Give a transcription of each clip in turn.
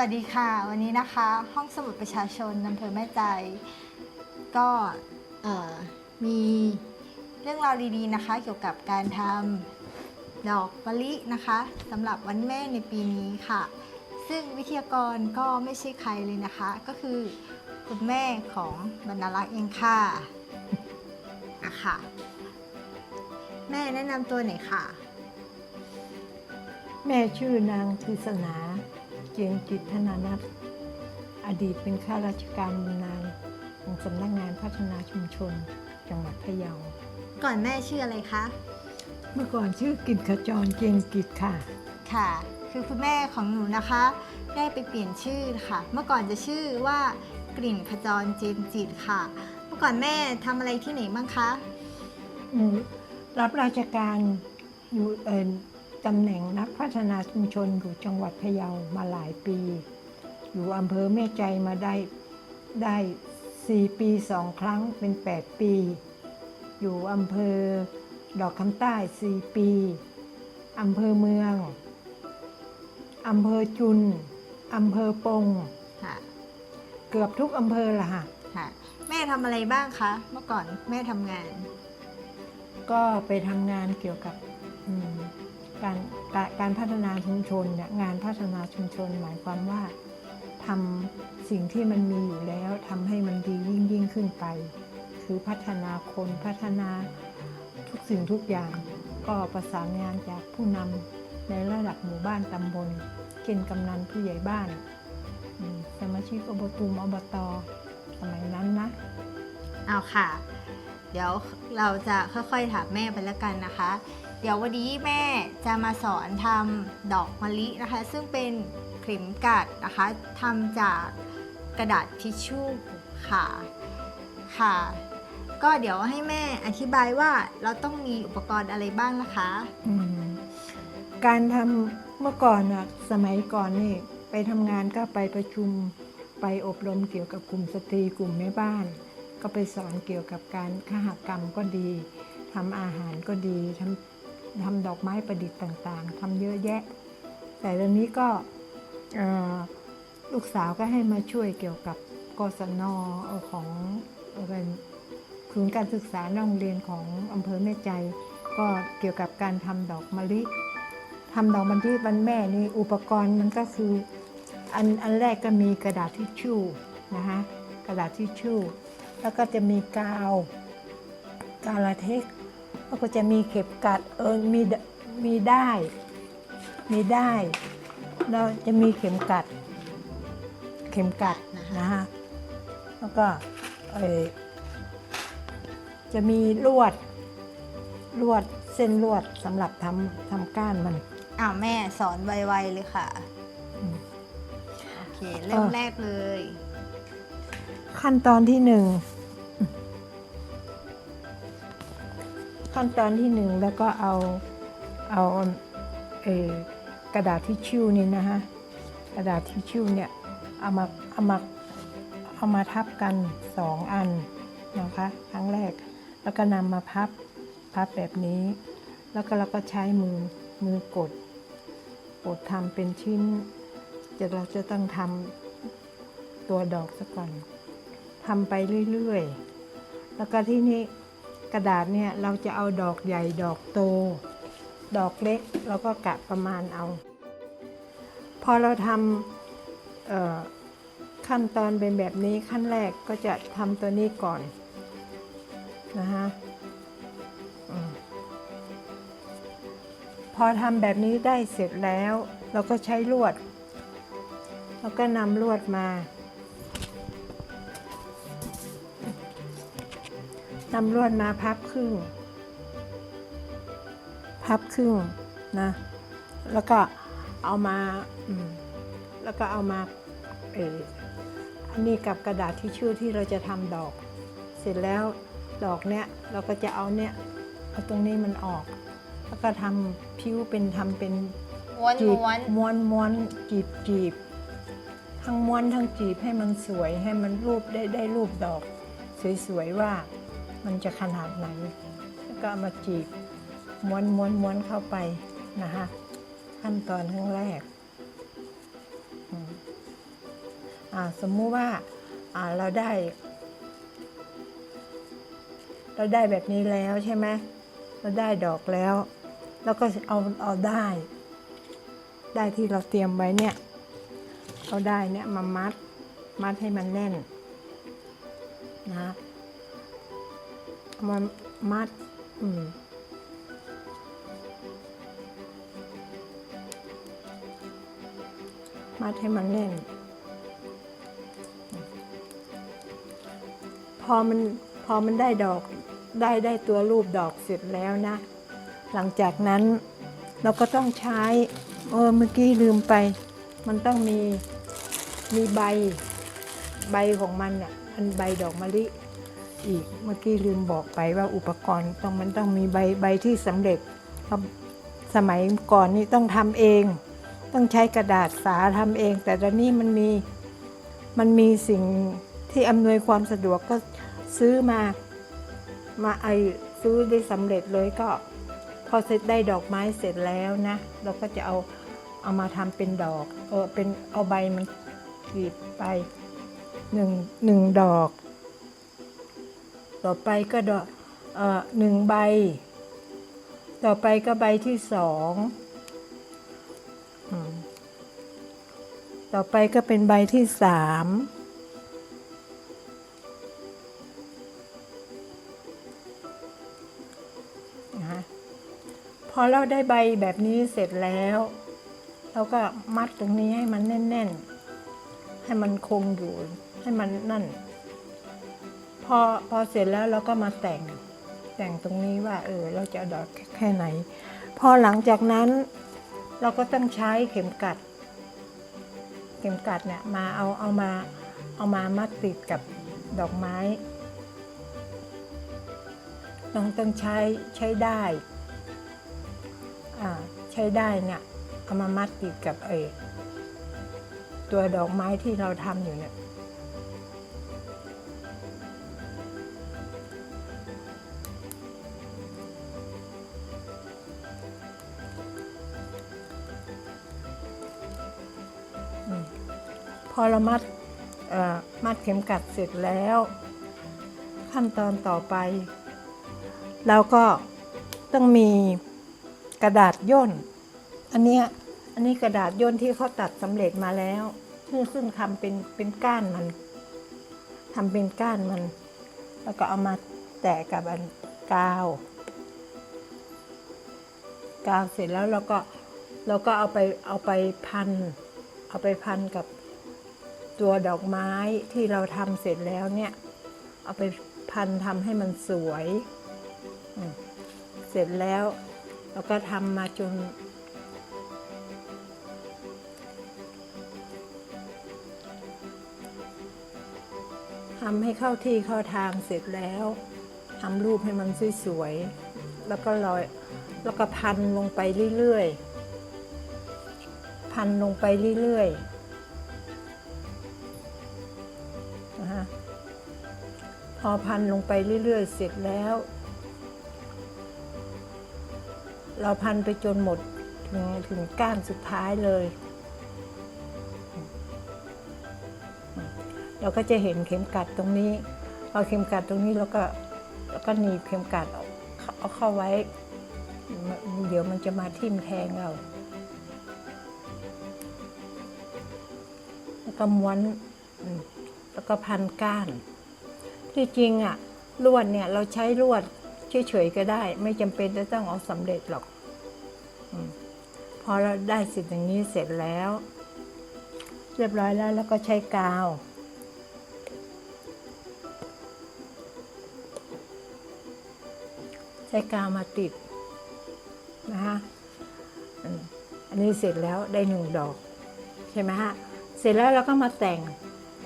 วัสดีค่ะ วันนี้นะคะ ห้องสมุดประชาชนอำเภอแม่ใจ ก็มีเรื่องราวดีๆนะคะ เกี่ยวกับการทำดอกมะลินะคะสำหรับวันแม่ในปีนี้ค่ะ ซึ่งวิทยากรก็ไม่ใช่ใครเลยนะคะ ก็คือคุณแม่ของบรรณลักษ์เองค่ะอะคะแม่แนะนำตัวหน่อยค่ะ แม่ชื่อนางกฤษณา จียงจิตธนานัทอดีตเป็นข้าราชการบำนาญของสำนักงานพัฒนาชุมชน จังหวัดพะเยา ก่อนแม่ชื่ออะไรคะ เมื่อก่อนชื่อกิจขจรเจียงกิจค่ะ ค่ะ คือคุณแม่ของหนูนะคะ ได้ไปเปลี่ยนชื่อค่ะ เมื่อก่อนจะชื่อว่ากลิ่นขจรเจนจิตค่ะ เมื่อก่อนแม่ทำอะไรที่ไหนบ้างคะอืมรับราชการอยู่เอ่อ ตำแหน่งนักพัฒนาชุมชนอยู่จังหวัดพะเยามาหลายปี อยู่อำเภอแม่ใจมาได้ได้ 4 ปี2ครั้งเป็น 8 ปี อยู่อำเภอดอกคำใต้ 4 ปีอำเภอเมืองอำเภอจุนอำเภอปง ค่ะ เกือบทุกอำเภอละค่ะ ค่ะ แม่ทำอะไรบ้างคะ เมื่อก่อนแม่ทำงาน ก็ไปทำงานเกี่ยวกับอืม การการพัฒนาชุมชนเนี่ยงานพัฒนาชุมชนหมายความว่าทำสิ่งที่มันมีอยู่แล้วทำให้มันดียิ่งยิ่งขึ้นไป คือพัฒนาคนพัฒนาทุกสิ่งทุกอย่าง ก็ประสานงานจากผู้นำในระดับหมู่บ้านตำบลเช่นกำนันผู้ใหญ่บ้าน สมาชิกอบตุมอบตสมัยนั้นนะเอาค่ะ เดี๋ยวเราจะค่อยๆถามแม่ไปแล้วกันนะคะ เดี๋ยววันนี้แม่จะมาสอนทำดอกมะลินะคะ ซึ่งเป็นเข็มกัดนะคะทำจากกระดาษทิชชู่ค่ะค่ะ ก็เดี๋ยวให้แม่อธิบายว่าเราต้องมีอุปกรณ์อะไรบ้างนะคะอืมการทำเมื่อก่อนอะสมัยก่อนนี่ไปทำงานก็ไปประชุมไปอบรมเกี่ยวกับกลุ่มสตรีกลุ่มแม่บ้าน ก็ไปสอนเกี่ยวกับการขหกรรมก็ดีทำอาหารก็ดีทำ ทำดอกไม้ประดิษฐ์ต่างๆทำเยอะแยะ แต่ตอนนี้ก็ลูกสาวก็ให้มาช่วยเกี่ยวกับกศนอของเป็นศูนย์การศึกษานอกโรงเรียนของอำเภอแม่ใจ ก็เกี่ยวกับการทำดอกมะลิทำดอกมะลิวันแม่นี่อุปกรณ์มันก็คืออันอันแรกก็มีกระดาษทิชชู่นะคะกระดาษทิชชู่ แล้วก็จะมีกาวกาลาเทก แล้วก็จะมีเข็มกัดเออมีดมีได้ายมีได้ายแล้วจะมีเข็มกัด เข็มกัดนะฮะแล้วก็เออจะมีลวดลวดเส้นลวดสำหรับทำทำก้านมันอ้าวแม่สอนไวๆเลยค่ะอืมโอเคเริ่มเออแรกเลย ขั้นตอนที่หนึ่ง ขั้นตอนที่หนึ่งแล้วก็เอาเอาเออกระดาษทิชชู่นี่นะฮะกระดาษทิชชู่เนี่ยเอามาเอามาเอามาทับกันสองอันนะคะครั้งแรก แล้วก็นำมาพับพับแบบนี้ แล้วก็เราก็ใช้มือมือกดกดทำเป็นชิ้นจะเราจะต้องทำตัวดอกซะก่อนทำไปเรื่อยๆ แล้วก็ที่นี่ กระดาษเนี่ยเราจะเอาดอกใหญ่ดอกโต ดอกเล็กเราก็กะประมาณเอา พอเราทำขั้นตอนเป็นแบบนี้ขั้นแรกก็จะทำตัวนี้ก่อนนะฮะพอทำแบบนี้ได้เสร็จแล้ว เราก็ใช้ลวด แล้วก็นำลวดมา นำลวดมาพับครึ่ง พับครึ่งนะ แล้วก็เอามาอืมแล้วก็เอามาเอออันนี้กับกระดาษทิชชู่ที่เราจะทำดอก เสร็จแล้วดอกเนี้ยเราก็จะเอาเนี้ยเอาตรงนี้มันออก แล้วก็ทำพิ้วเป็นทำเป็นม้วนจีบม้วนม้วนม้วนจีบจีบทั้งม้วนทั้งจีบให้มันสวยให้มันรูปได้ได้รูปดอก สวยๆว่า มันจะขนาดไหนแล้วก็มาจีบม้วนม้วนม้วนเข้าไปนะคะขั้นตอนขั้นแรกอ่าสมมุติว่าอ่าเราได้ เราได้แบบนี้แล้วใช่ไหมเราได้ดอกแล้ว แล้วก็เอาเอาได้ ได้ที่เราเตรียมไว้เนี่ย เอาได้เนี่ยมามัด มัดให้มันแน่นนะ มามัด อืมมัดให้มันแน่น พอมันพอมันได้ดอกได้ได้ตัวรูปดอกเสร็จแล้วนะ หลังจากนั้นเราก็ต้องใช้ เออเมื่อกี้ลืมไป มันต้องมีมีใบใบของมันอะอันใบดอกมะลิ อีก เมื่อกี้ลืมบอกไปว่าอุปกรณ์ต้องมันต้องมีใบใบที่สำเร็จเพราะสมัยก่อนนี่ต้องทำเอง ต้องใช้กระดาษสาทำเอง แต่ตอนนี้มันมีมันมีสิ่งที่อำนวยความสะดวกก็ซื้อมามาไอซื้อได้สำเร็จเลยก็พอเสร็จได้ดอกไม้เสร็จแล้วนะ เราก็จะเอาเอามาทำเป็นดอกเออเป็นเอาใบมันกรีดไปหนึ่งหนึ่งดอก ต่อไปก็ดอกเออหนึ่งใบ ต่อไปก็ใบที่สองต่อไปก็เป็นใบที่สามนะพอเราได้ใบแบบนี้เสร็จแล้ว เราก็มัดตรงนี้ให้มันแน่น ๆ ให้มันคงอยู่ ให้มันนั่น พอพอเสร็จแล้วเราก็มาแต่งแต่งตรงนี้ว่าเออเราจะเอดอกแค่ไหน พอหลังจากนั้นเราก็ต้องใช้เข็มกัด เข็มกัดเนี่ยมาเอาเอามาเอามามัดติดกับดอกไม้ต้องต้องใช้ใช้ได้อ่าใช้ได้เนี่ยเอามามัดติดกับไอ้ตัวดอกไม้ที่เราทำอยู่เนี่ย อเรามัดเอ่อมัดเข็มกัดเสร็จแล้ว ขั้นตอนต่อไป เราก็ต้องมีกระดาษย่น อันนี้อันนี้กระดาษย่นที่เขาตัดสำเร็จมาแล้วซึ่งซึ่งทำเป็นเป็นก้านมันทำเป็นก้านมัน แล้วก็เอามาแตะกับอันกาวกาวเสร็จแล้วเราก็เราก็เอาไปเอาไปพัน เอาไปพันกับ ตัวดอกไม้ที่เราทำเสร็จแล้วเนี่ยเอาไปพันทำให้มันสวย เสร็จแล้วเราก็ทำมาจน ทำให้เข้าที่เข้าทางเสร็จแล้วทำรูปให้มันสวยๆ แล้วก็ลอยแล้วก็พันลงไปเรื่อยๆ พันลงไปเรื่อยๆ พอพันลงไปเรื่อยๆ เสร็จแล้ว เราพันไปจนหมดถึงถึงก้านสุดท้ายเลย เราก็จะเห็นเข็มกัดตรงนี้พอเข็มกัดตรงนี้เราก็เราก็หนีบเข็มกัดเอาเอาเข้าไว้ เดี๋ยวมันจะมาทิ่มแทงเราแล้วก็ม้วนแล้วก็พันก้าน ที่จริงอะลวดเนี่ยเราใช้ลวดเฉยๆก็ได้ ไม่จำเป็นจะต้องเอาสำเร็จหรอกอพอเราได้สิ่งอย่างนี้เสร็จแล้ว เรียบร้อยแล้วแล้วก็ใช้กาวใช้กาวมาติดนะคะอันนี้เสร็จแล้วได้หนึ่งดอก ใช่ไหมฮะ เสร็จแล้วเราก็มาแต่ง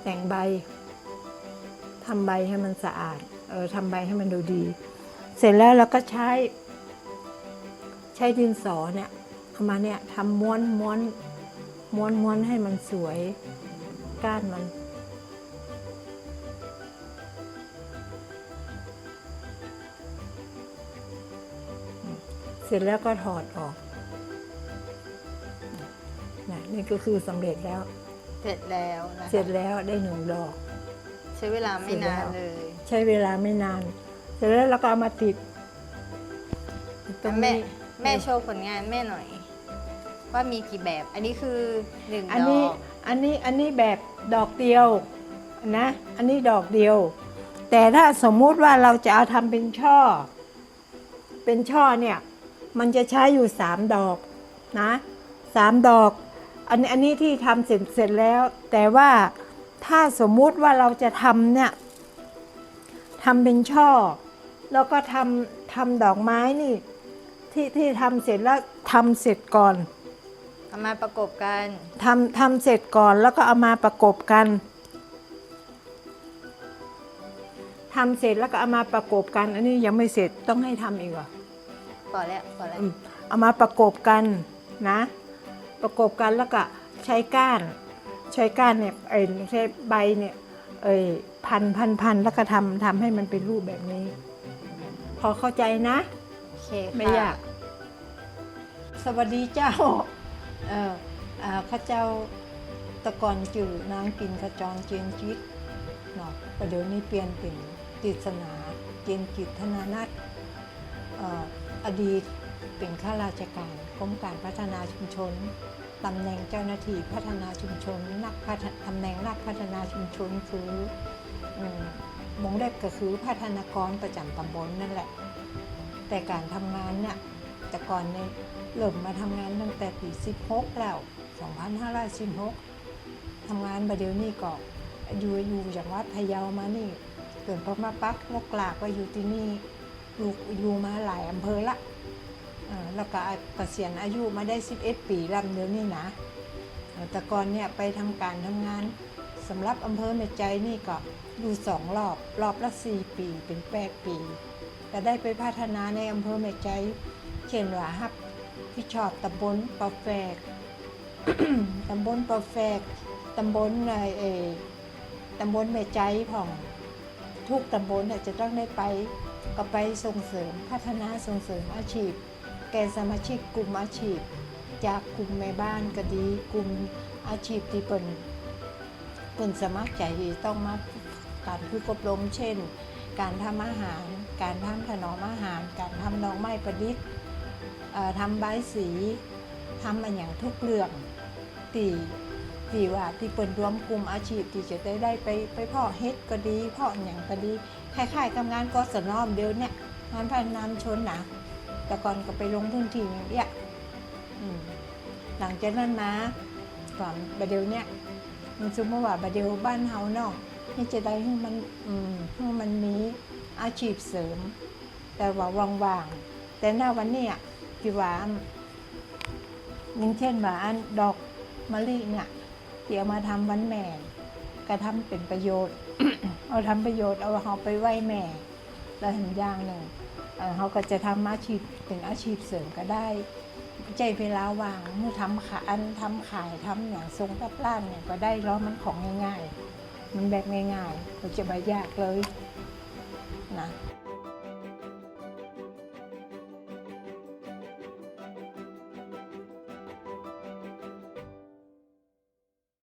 แต่งใบ ทำใบให้มันสะอาด เออทำใบให้มันดูดี เสร็จแล้วเราก็ใช้ ใช้ดินสอเนี่ยเอามาเนี่ยทำม้วนม้วนม้วนม้วนให้มันสวยก้านมันเสร็จแล้วก็ถอดออกนะนี่ก็คือสำเร็จแล้ว เสร็จแล้วนะคะเสร็จแล้วได้หนึ่งดอกใช้เวลาไม่นานเลย ใช้เวลาไม่นาน เสร็จแล้วเราก็เอามาติดตรงแม่นี้แม่โชว์ผลงานแม่หน่อย ว่ามีกี่แบบ อันนี้คือหนึ่งอันดนี้อกอันนี้อันนี้แบบดอกเดียวนะ อันนี้ดอกเดียว แต่ถ้าสมมุติว่าเราจะเอาทำเป็นช่อ เป็นช่อเนี่ย มันจะใช้อยู่สามดอกนะสามดอก อันนี้อันนี้ที่ทำเสร็จเสร็จแล้ว แต่ว่า ถ้าสมมุติว่าเราจะทำเนี่ยทำเป็นช่อ แล้วก็ทำทำดอกไม้นี่ที่ที่ทำเสร็จแล้วทำเสร็จก่อนเอามาประกบกันทำทำเสร็จก่อนแล้วก็เอามาประกบกันทำเสร็จแล้วก็เอามาประกบกัน อันนี้ยังไม่เสร็จต้องให้ทำอีกเหรอพอแล้วพอแล้วอืมเอามาประกบกันนะ ประกบกันแล้วก็ใช้ก้าน ใช้ก้านเนี่ยไอ้ใช้ใบเนี่ยเอ้ยพันพันพันแล้วก็ทำทำให้มันเป็นรูปแบบนี้ พอเข้าใจนะโอเคไม่ค่ะยากสวัสดีเจ้าเอออ่าข้าเจ้าแตะกอนจื่อนางกินขจรเจียนจิตเนาะประเดี๋ยวนี้เปลี่ยนเป็นติศนาเจียนจิตธนานัทเอ่ออดีตเป็นข้าราชการกรมการพัฒนาชุมชน ตำแหน่งเจ้าหน้าที่พัฒนาชุมชนนักตำแหน่งนักพัฒนาชุมชนคือมงเล็บก็คือพัฒนากรประจำตำบลนั่นแหละ แต่การทำงานเนี่ยแต่ก่อนเนี่ยเริ่มมาทำงานตั้งแต่ปี 16 แล้ว 2516ทำงานมาเดี๋ยวนี้ก็อยู่อยู่จากวัดพะเยามานี่เกิดพอมาปักลกลากว่าอยู่ที่นี่อยู่อยู่มาหลายอำเภอละ แล้วก็เกษียณอายุมาได้ 11 ปีแล้วเดียวนี้นะแต่ก่อนเนี่ยไปทำการทำงานสำหรับอำเภอแม่ใจนี่ก็อยู่สองรอบ รอบละ 4 ปีเป็น 8 ปีแต่ได้ไปพัฒนาในอำเภอแม่ใจเช่นว่าฮับพี่ชอบตำบลปอแฟกตำบลปอแฟกตำบลในเอตำบลแม่ใจของทุกตำบลเนี่ยจะต้องได้ไปก็ไปส่งเสริมพัฒนาส่งเสริมอาชีพ แก่สมาชิกกลุ่มอาชีพ จากกลุ่มแม่บ้านก็ดีกลุ่มอาชีพที่เป็นเป็นสมัครใจต้องมาการฝึกอบรมเช่น การทำอาหาร การทำขนมอาหาร การทำดอกไม้ประดิษฐ์ทำใบสีทำอันอย่างทุกเรื่องตีตีว่าที่เปิดรวมกลุ่มอาชีพที่จะได้ได้ไปไปเพาะเฮ็ดก็ดีเพาะอย่างก็ดีคล้ายๆกับงานกสนอมเดียวเนี่ยงานพัฒนามชนนะ แต่ก่อนก็ไปลงพื้นที่อย่างเนี้ยอืมหลังจากนั้นมาก่อนบดเดียวเนี่ยมันซุมมาว่าบดเดียวบ้านเฮาเนาะนี่จะได้ให้มันอืมให้มันมีอาชีพเสริม แต่ว่าว่างๆแต่หน้าวันเนี้ยที่ว่าอย่างเช่นว่าอันดอกมะลิเนี่ยที่เอามาทำวันแม่ก็ทำเป็นประโยชน์ เอาทำประโยชน์เอาเขาไปไหว้แม่แล้วเห็นอย่างหนึ่ง เขาก็จะทำอาชีพเป็นอาชีพเสริมก็ได้ใจเวลาว่างเมื่อทำขายอันทำขายทำอย่างทรงกับร้านเนี่ยก็ได้ร้อมันของง่ายๆ มันแบบง่ายๆเราจะไม่ยากเลยนะ